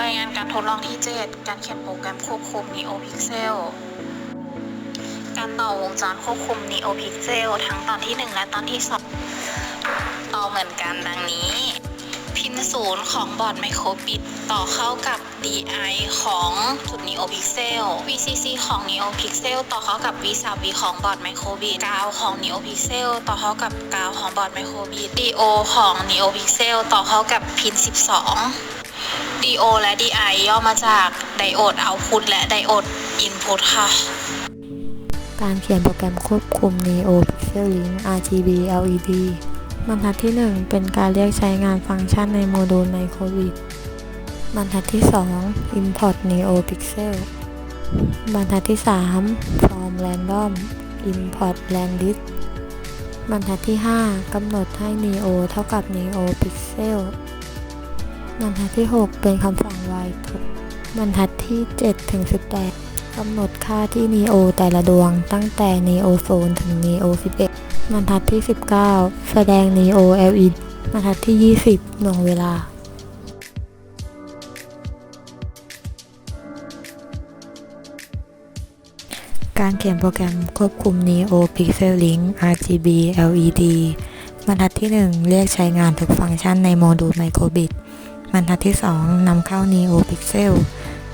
รายงานการทดลองที่ 7 การเขียนโปรแกรมควบคุม NeoPixel การต่อวงจรควบคุม NeoPixel ทั้งตอนที่ 1 และตอนที่ 2 ต่อเหมือนกันดังนี้ พินศูนย์ของบอร์ดไมโครบิตต่อเข้ากับ DI ของจุด NeoPixel VCC ของ NeoPixel ต่อเข้ากับ V3V ของบอร์ดไมโครบิตกาวของ NeoPixel ต่อเข้ากับกาวของบอร์ดไมโครบิต DO ของ NeoPixel ต่อเข้ากับพิน 12 DO และ DI ย่อมาจากไดโอด Output และไดโอด Input ค่ะ การเขียนโปรแกรมควบคุม Neo Pixel Link RGB LED บรรทัดที่ 1 เป็นการเรียกใช้งานฟังก์ชันในโมดูล Microbit บรรทัดที่ 2 Import Neo Pixel บรรทัดที่ 3 From Random Import Landlist บรรทัดที่ 5 กำหนดให้ Neo เท่ากับ Neo Pixel บรรทัดที่ 6 เป็นคำสั่ง while บรรทัดที่7ถึง18กำหนดค่าที่ Neo แต่ละดวงตั้งแต่ Neo 0ถึง Neo 11บรรทัดที่ 19 แสดง Neo LED บรรทัดที่ 20 หน่วงเวลาการเขียนโปรแกรมควบคุม Neo Pixel Link RGB LED บรรทัดที่ 1 เรียกใช้งานทุกฟังก์ชันในโมดูล Microbit บ รรทัดที่ 2นำเข้า Neo Pixel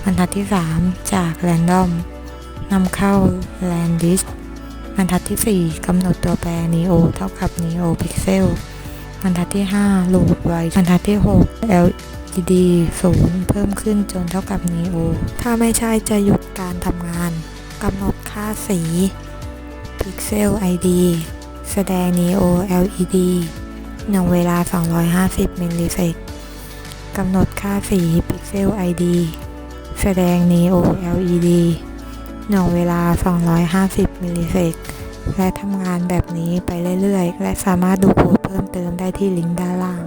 บรรทัดที่ 3 จาก Random นำเข้า Landis บรรทัดที่ 4กำหนดตัวแปร Neo เท่ากับ Neo Pixel บรรทัดที่ 5 Loop ไว้บรรทัดที่ 6 LED 0 เพิ่มขึ้นจนเท่ากับ Neo ถ้าไม่ใช่จะหยุดการทำงานกำหนดค่าสี Pixel ID แสดง Neo LED หน่วงเวลา 250มิลลิเซก กำหนดค่าสี Pixel ID แสดง Neo LED หน่วงเวลา 250 มิลลิเซกและทำงานแบบนี้ไปเรื่อยๆ และสามารถดูโค้ดเพิ่มเติมได้ที่ลิงก์ด้านล่าง